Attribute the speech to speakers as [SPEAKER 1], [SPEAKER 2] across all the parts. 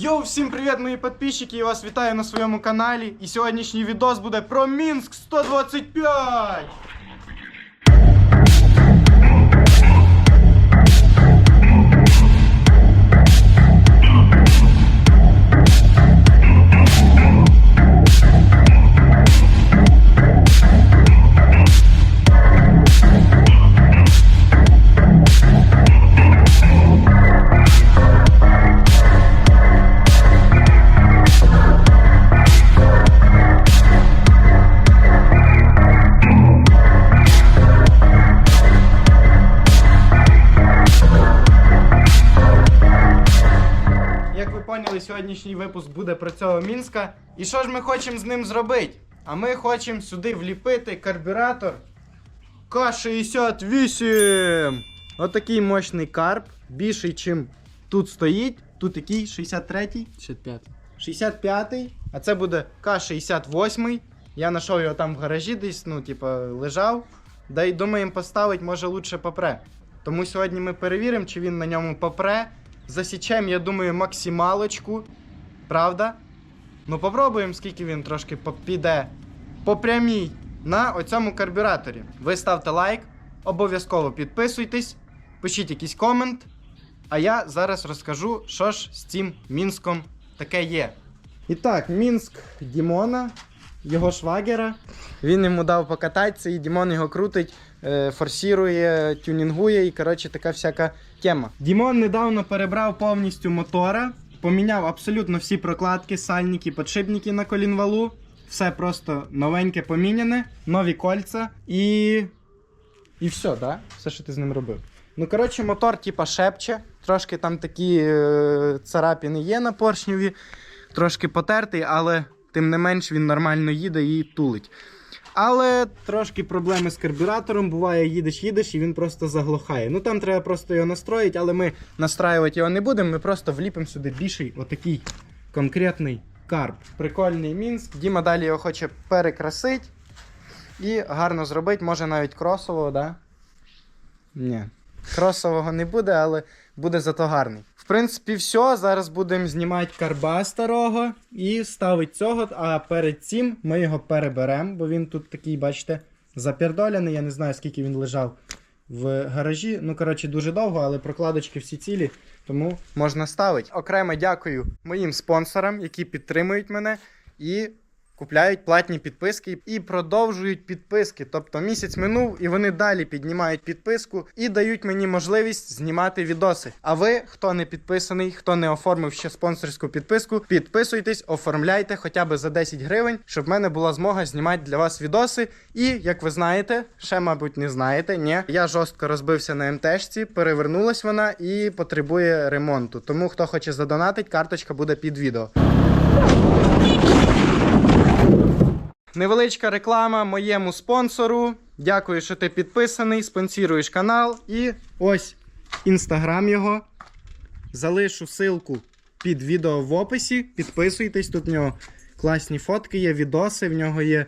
[SPEAKER 1] Йоу, всім привіт, мої підписчики! Я вас вітаю на своєму каналі. І сьогоднішній відос буде про Мінськ 125! Поняли, сьогоднішній випуск буде про цього Мінська. І що ж ми хочемо з ним зробити? А ми хочемо сюди вліпити карбюратор К-68. Отакий мощний карп, більший, чим тут стоїть. Тут який? 63-й?
[SPEAKER 2] 65.
[SPEAKER 1] 65-й, а це буде К-68. Я знайшов його там в гаражі десь, ну, типа, лежав. Да й думаємо поставити, може лучше попре. Тому сьогодні ми перевіримо, чи він на ньому попре. Засічемо, я думаю, максималочку. Правда? Ну попробуємо, скільки він трошки піде по прямій на оцьому карбюраторі. Ви ставте лайк, обов'язково підписуйтесь, пишіть якийсь комент. А я зараз розкажу, що ж з цим Мінском таке є. І так, Мінськ Дімона, його швагера. Він йому дав покататися, і Дімон його крутить, е, форсірує, тюнінгує і коротше така всяка тема. Дімон недавно перебрав повністю мотора, поміняв абсолютно всі прокладки, сальники, подшипники на колінвалу. Все просто новеньке поміняне, нові кольця і. І все, да? Все, що ти з ним робив. Ну, коротше, мотор, типа, шепче. Трошки там такі е, царапини є на поршневі, трошки потертий, але тим не менш він нормально їде і тулить. Але трошки проблеми з карбюратором. Буває, їдеш, їдеш, і він просто заглохає. Ну там треба просто його настроїти, але ми настраювати його не будемо. Ми просто вліпимо сюди більший отакий конкретний карб. Прикольний мінськ. Діма далі його хоче перекрасити і гарно зробити. Може навіть кросового, да? Ні. Кросового не буде, але буде зато гарний. Принципі, все. Зараз будемо знімати карба старого і ставити цього. А перед цим ми його переберемо, бо він тут такий, бачите, запердоляний. Я не знаю, скільки він лежав в гаражі. Ну, коротше, дуже довго, але прокладочки всі цілі, тому можна ставити. Окремо дякую моїм спонсорам, які підтримують мене і купляють платні підписки і продовжують підписки. Тобто місяць минув, і вони далі піднімають підписку і дають мені можливість знімати відоси. А ви, хто не підписаний, хто не оформив ще спонсорську підписку, підписуйтесь, оформляйте хоча б за 10 гривень, щоб в мене була змога знімати для вас відоси. І як ви знаєте, ще, мабуть, не знаєте, ні, я жорстко розбився на МТшці, перевернулась вона і потребує ремонту. Тому хто хоче задонатить, карточка буде під відео. Невеличка реклама моєму спонсору. Дякую, що ти підписаний, спонсіруєш канал. І ось інстаграм його. Залишу ссылку під відео в описі. Підписуйтесь, тут в нього класні фотки є, відоси, в нього є.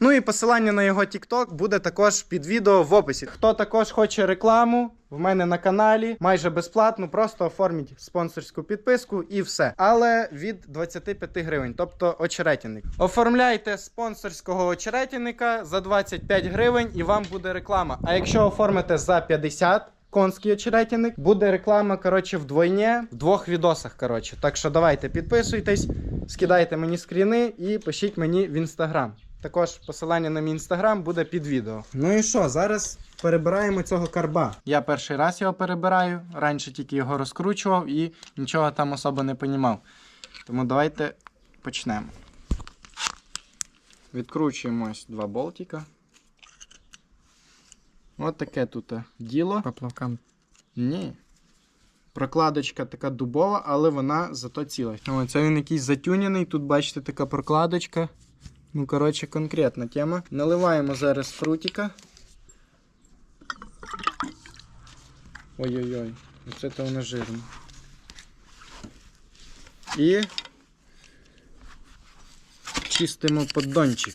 [SPEAKER 1] Ну і посилання на його TikTok буде також під відео в описі. Хто також хоче рекламу в мене на каналі, майже безплатно, просто оформіть спонсорську підписку і все. Але від 25 гривень, тобто очеретяник. Оформляйте спонсорського очеретяника за 25 гривень і вам буде реклама. А якщо оформите за 50, Конський очеретяник. Буде реклама, коротше, вдвойні, в двох відосах. Коротше. Так що давайте підписуйтесь, скидайте мені скріни і пишіть мені в інстаграм. Також посилання на мій інстаграм буде під відео. Ну і що, зараз перебираємо цього карба. Я перший раз його перебираю, раніше тільки його розкручував і нічого там особо не понімав. Тому давайте почнемо. Відкручуємо ось два болтика. От таке тут е, діло.
[SPEAKER 2] Поплавкам.
[SPEAKER 1] Ні. Прокладочка така дубова, але вона зато ціла. О, це він якийсь затюнений. Тут, бачите, така прокладочка. Ну, коротше, конкретна тема. Наливаємо зараз фрутика. Ой-ой-ой, оце то воно жирно. І чистимо поддончик.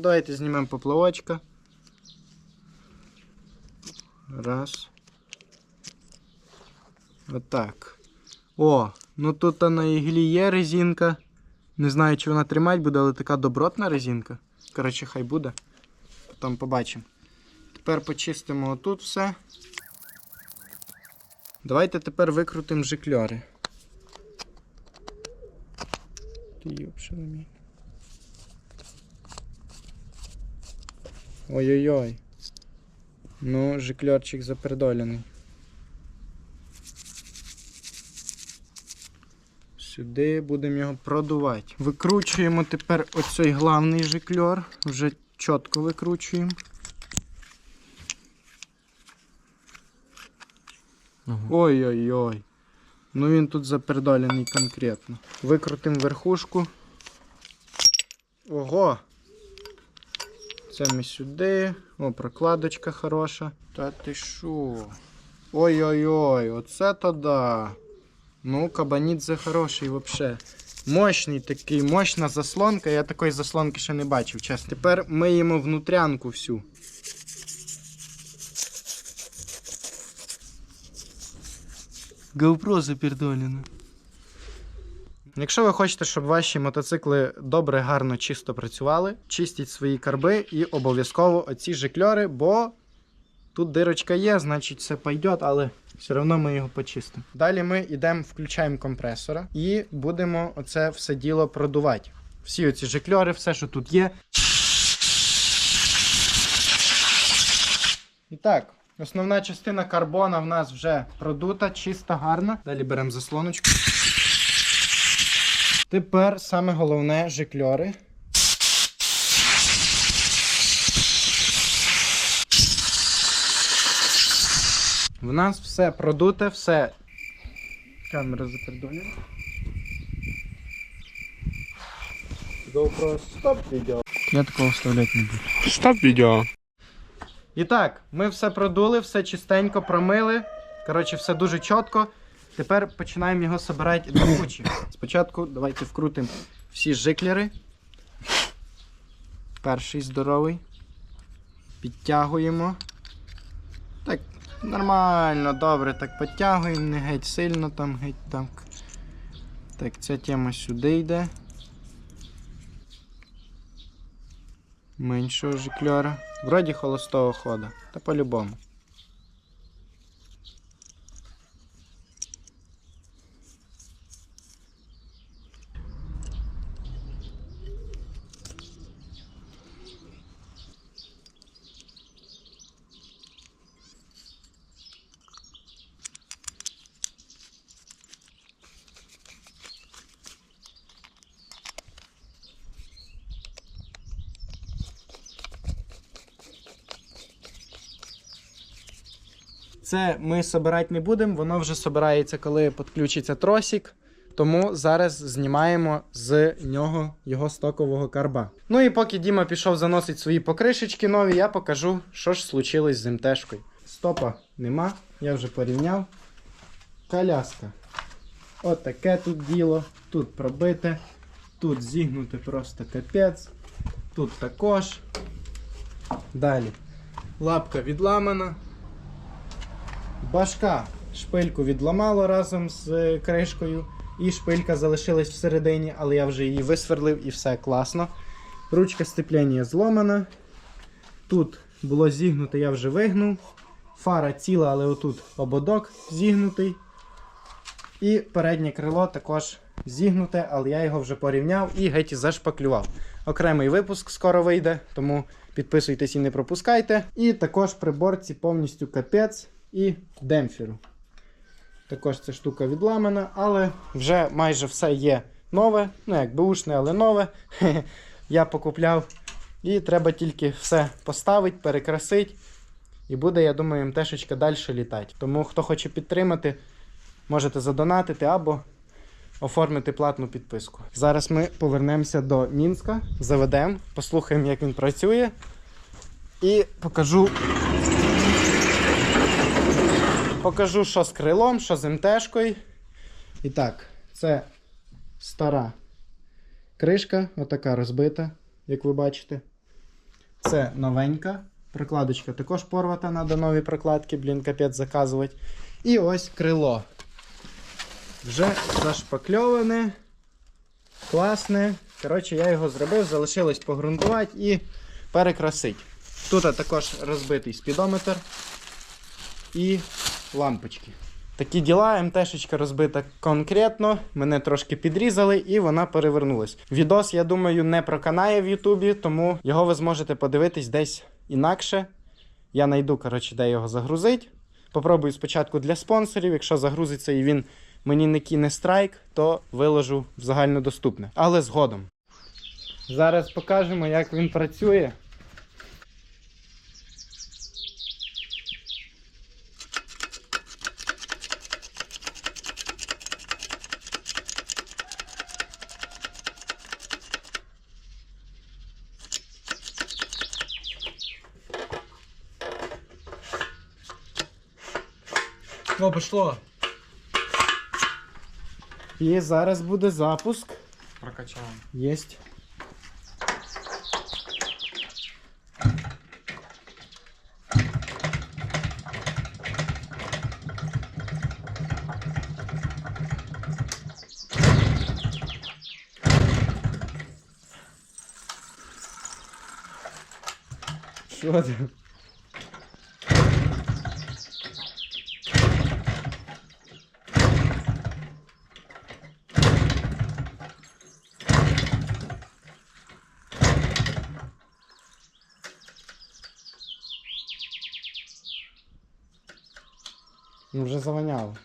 [SPEAKER 1] Давайте знімемо поплавочка. Раз. Отак. О, ну тут на іглі є резинка. Не знаю, чи вона тримати буде, але така добротна резинка. Коротше, хай буде. Потім побачимо. Тепер почистимо отут все. Давайте тепер викрутимо жикльори. Ой-ой-ой. Ну, жикльорчик запердолений. Сюди будемо його продувати. Викручуємо тепер оцей главний жикльор. Вже чітко викручуємо. Ой-ой-ой. Ну він тут запердолений конкретно. Викрутимо верхушку. Ого! Це ми сюди. О, прокладочка хороша. Та ти шо? Ой-ой-ой, оце то да. Ну, кабанідзе хороший вообще. Мощний такий, мощна заслонка. Я такої заслонки ще не бачив, чесно. Тепер миємо внутрянку всю. GoPro запердолено. Якщо ви хочете, щоб ваші мотоцикли добре, гарно, чисто працювали, чистіть свої карби і обов'язково оці жикльори, бо тут дирочка є, значить все пойде, але все одно ми його почистимо. Далі ми йдемо, включаємо компресора і будемо оце все діло продувати. Всі оці жикльори, все, що тут є. І так, основна частина карбона в нас вже продута, чиста, гарна. Далі беремо заслоночку. Тепер саме головне жикльори. В нас все продуте, все. Камера запердолена. GoPro стоп відео. Я такого вставляти не буду.
[SPEAKER 2] Стоп відео.
[SPEAKER 1] І так, ми все продули, все чистенько промили. Коротше, все дуже чітко. Тепер починаємо його збирати до кучі. Спочатку давайте вкрутимо всі жиклери. Перший здоровий. Підтягуємо. Так, нормально, добре, так підтягуємо, не геть сильно там, геть так. Так, ця тема сюди йде. Меншого жикльора. Вроді холостого хода. Та по-любому. Це ми собирати не будемо, воно вже собирається, коли підключиться тросик. Тому зараз знімаємо з нього його стокового карба. Ну і поки Діма пішов заносить свої покришечки нові, я покажу, що ж случилось з МТшкою. Стопа нема, я вже порівняв. Коляска. Отаке тут діло. Тут пробите, тут зігнуте просто капець. Тут також. Далі. Лапка відламана. Башка шпильку відламало разом з е, кришкою, і шпилька залишилась всередині, але я вже її висверлив і все класно. Ручка сцеплення зломана. Тут було зігнуте, я вже вигнув. Фара ціла, але отут ободок зігнутий. І переднє крило також зігнуте, але я його вже порівняв і геть зашпаклював. Окремий випуск скоро вийде, тому підписуйтесь і не пропускайте. І також приборці повністю капець і демпферу. Також ця штука відламана, але вже майже все є нове. Ну, як бушне, але нове. Я покупляв. І треба тільки все поставити, перекрасити. І буде, я думаю, МТшечка далі літати. Тому хто хоче підтримати, можете задонатити або оформити платну підписку. Зараз ми повернемося до Мінська, заведемо, послухаємо, як він працює. І покажу Покажу, що з крилом, що з МТшкою. І так, це стара кришка, отака розбита, як ви бачите. Це новенька. Прокладочка також порвата, треба нові прокладки, блін, капець заказувати. І ось крило. Вже зашпакльоване. Класне. Коротше, я його зробив, залишилось погрунтувати і перекрасити. Тут також розбитий спідометр і лампочки. Такі діла, МТшечка розбита конкретно, мене трошки підрізали і вона перевернулась. Відос, я думаю, не проканає в Ютубі, тому його ви зможете подивитись десь інакше. Я знайду, коротше, де його загрузить. Попробую спочатку для спонсорів. Якщо загрузиться і він мені не кине страйк, то виложу в загальнодоступне. Але згодом. Зараз покажемо, як він працює.
[SPEAKER 2] О, пошло.
[SPEAKER 1] І зараз буде запуск.
[SPEAKER 2] Прокачал.
[SPEAKER 1] Єсть. Що це? Ну вже завоняло.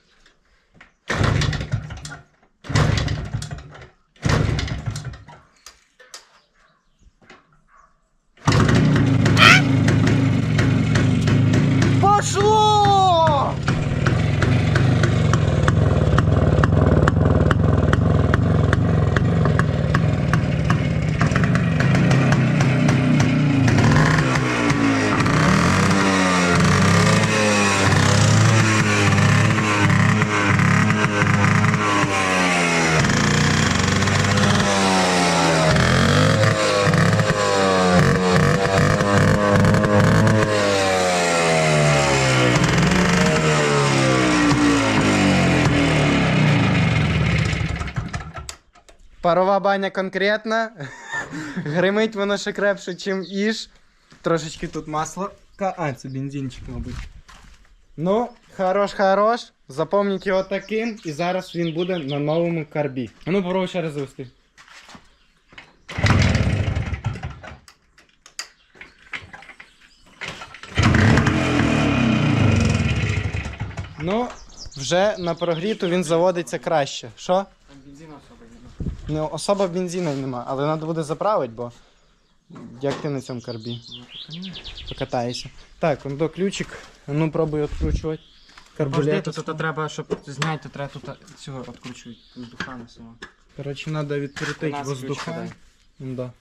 [SPEAKER 1] Парова баня конкретна. Гримить воно ще крепше, чим іж. Трошечки тут масло. А, це бензинчик, мабуть. Ну, хорош, хорош. Запомніть його таким, і зараз він буде на новому карбі. Ну, попробуй ще раз завести. Ну, вже на прогріту він заводиться краще. Що?
[SPEAKER 2] Там бензина особо не
[SPEAKER 1] Ну, особо бензину нема, але треба буде заправити, бо як ти на цьому карбі покатаєшся. Так, он до ключик. Ну пробуй відкручувати.
[SPEAKER 2] Подожди, тут, тут треба, щоб зняти, то треба тут цього відкручувати. Воздухами всього.
[SPEAKER 1] Коротше, треба відкрутити
[SPEAKER 2] 13 ключика
[SPEAKER 1] воздуха. Да.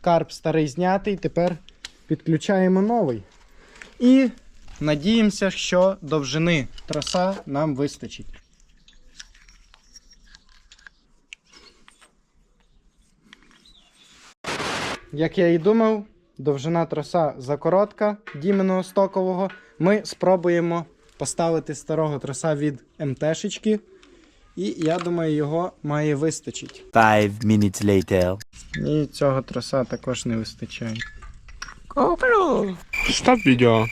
[SPEAKER 1] Карп старий знятий, тепер підключаємо новий. І надіємося, що довжини троса нам вистачить. Як я і думав, довжина троса закоротка Діменого стокового. Ми спробуємо поставити старого троса від МТшечки. І я думаю, його має вистачити.
[SPEAKER 3] Five minutes later.
[SPEAKER 1] І цього троса також не вистачає.
[SPEAKER 4] Стоп відео.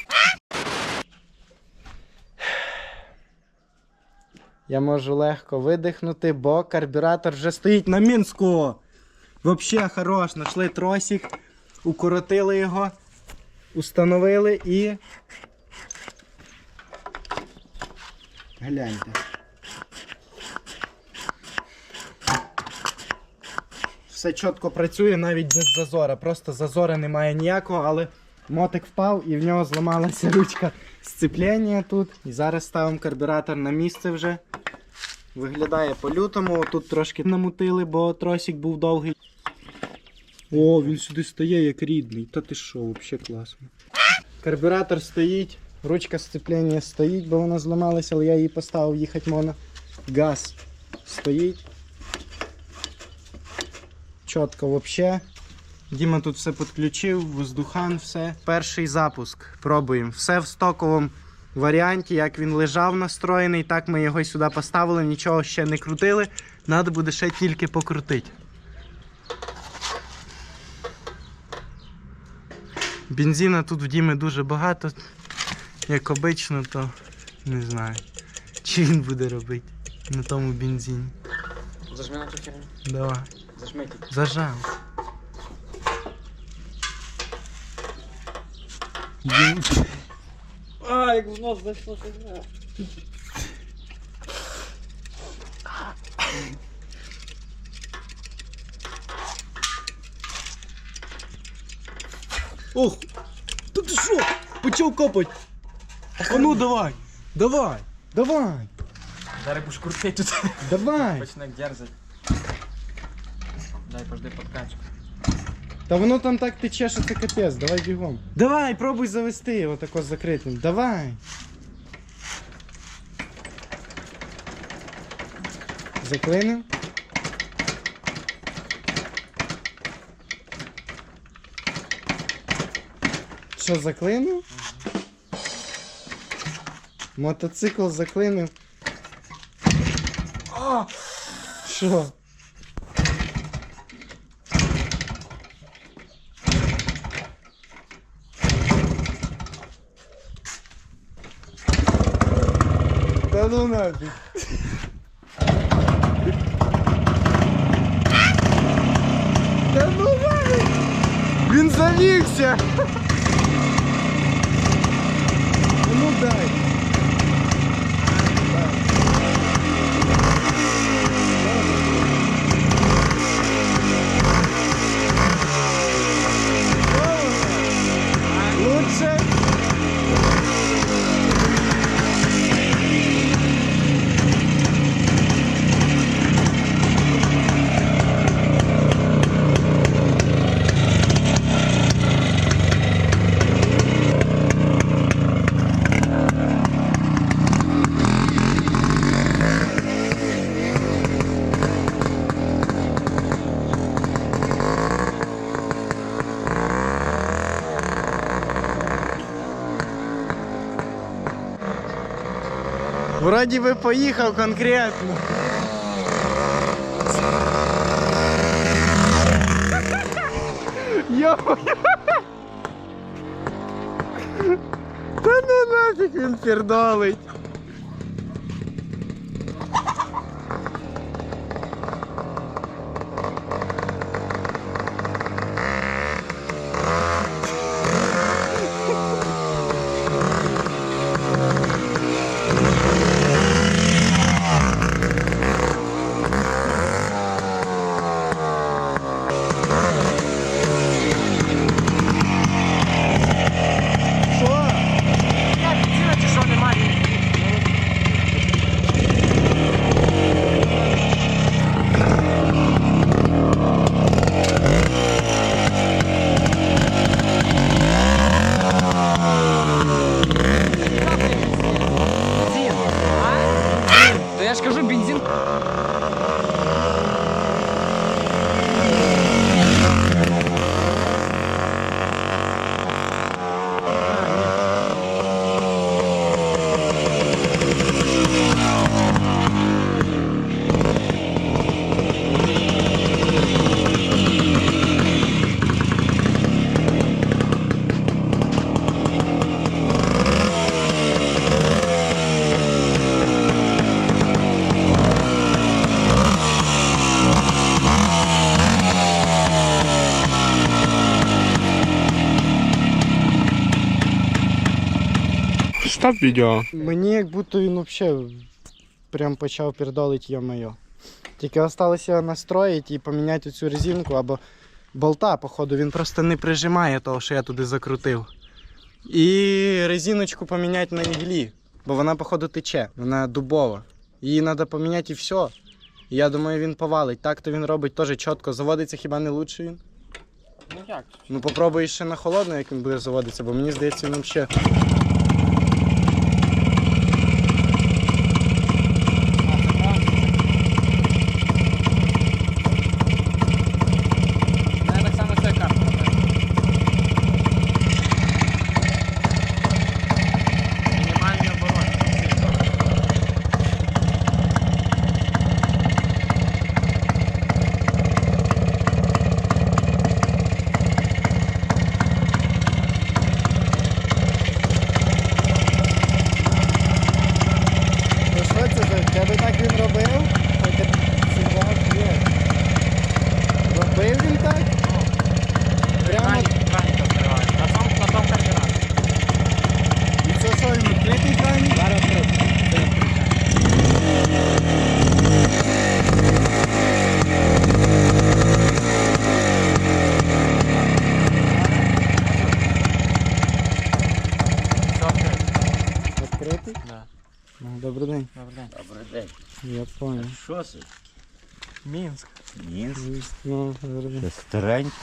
[SPEAKER 1] Я можу легко видихнути, бо карбюратор вже стоїть на Мінську. Вообще хорош, знайшли тросик, укоротили його, установили і. Гляньте. Все чітко працює навіть без зазора. Просто зазора немає ніякого, але мотик впав і в нього зламалася ручка сцеплення тут. І зараз ставимо карбюратор на місце вже. Виглядає по-лютому. Тут трошки намутили, бо тросик був довгий. О, він сюди стає як рідний. Та ти що, взагалі класно. Карбюратор стоїть, ручка сцеплення стоїть, бо вона зламалася, але я її поставив їхати можна. Газ стоїть. Чітко взагалі. Діма тут все підключив, воздухан, все. Перший запуск. Пробуємо. Все в стоковому варіанті, як він лежав настроєний, так ми його сюди поставили, нічого ще не крутили. Треба буде ще тільки покрутити. Бензина тут в Діми дуже багато. Як обично, то не знаю. Чи він буде робити на тому бензині.
[SPEAKER 2] Зажми на цю херню.
[SPEAKER 1] Давай.
[SPEAKER 2] Зажми.
[SPEAKER 1] Зажав.
[SPEAKER 2] А, як в нос зайшло щось.
[SPEAKER 1] Ох! Та ти що? Почав копать. А ну давай! Давай! Давай!
[SPEAKER 2] Зараз будеш крутити тут.
[SPEAKER 1] Давай!
[SPEAKER 2] Почне дерзати. Дай, пожди подкачку.
[SPEAKER 1] Та воно там так тече, що це капець, давай бігом. Давай, пробуй завести його тако з закритим. Давай. Заклинив. Що, заклинив? Мотоцикл заклинив. Що? Ну нафиг. Та ну нафиг! Він. Вроді би поїхав конкретно. Йо! Та ну нафіг він пердолить.
[SPEAKER 4] Став відео.
[SPEAKER 1] Мені як будто він взагалі прям почав пердолить йо-моє. Тільки осталося настроїти і поміняти цю резинку або болта, походу, він просто не прижимає того, що я туди закрутив. І резиночку поміняти на іглі, бо вона, походу, тече, вона дубова. Її треба поміняти і все. І я думаю, він повалить. Так то він робить теж чітко. Заводиться хіба не лучше він?
[SPEAKER 2] Ну як?
[SPEAKER 1] Ну попробуй ще на холодно, як він буде заводитися, бо мені здається, він взагалі.
[SPEAKER 2] Да. Ну,
[SPEAKER 1] добрий день.
[SPEAKER 2] Добрий день.
[SPEAKER 5] Добрий день.
[SPEAKER 1] Я понял.
[SPEAKER 5] А що це?
[SPEAKER 2] Минск.
[SPEAKER 5] Минск.
[SPEAKER 1] Ну, добрий день.
[SPEAKER 5] Це старенько.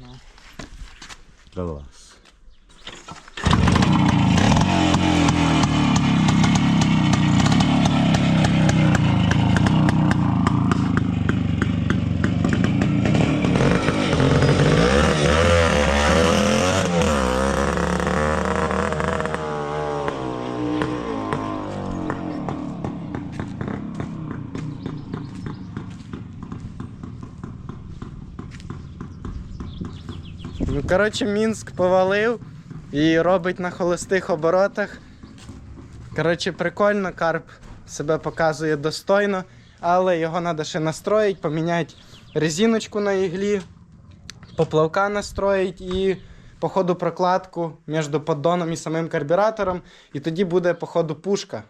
[SPEAKER 2] Ну.
[SPEAKER 5] Клас.
[SPEAKER 1] Коротше, Мінськ повалив і робить на холостих оборотах. Коротше, прикольно, карп себе показує достойно, але його треба ще настроїти, поміняти резиночку на іглі, поплавка настроїть і, походу, прокладку між поддоном і самим карбюратором. І тоді буде, походу, пушка.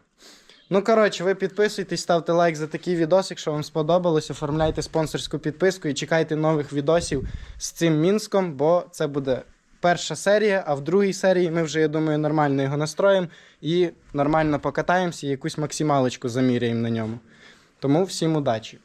[SPEAKER 1] Ну, коротше, ви підписуйтесь, ставте лайк за такий відос, якщо вам сподобалось. Оформляйте спонсорську підписку і чекайте нових відосів з цим Мінском, бо це буде перша серія, а в другій серії ми вже, я думаю, нормально його настроїмо і нормально покатаємося і якусь максималочку заміряємо на ньому. Тому всім удачі!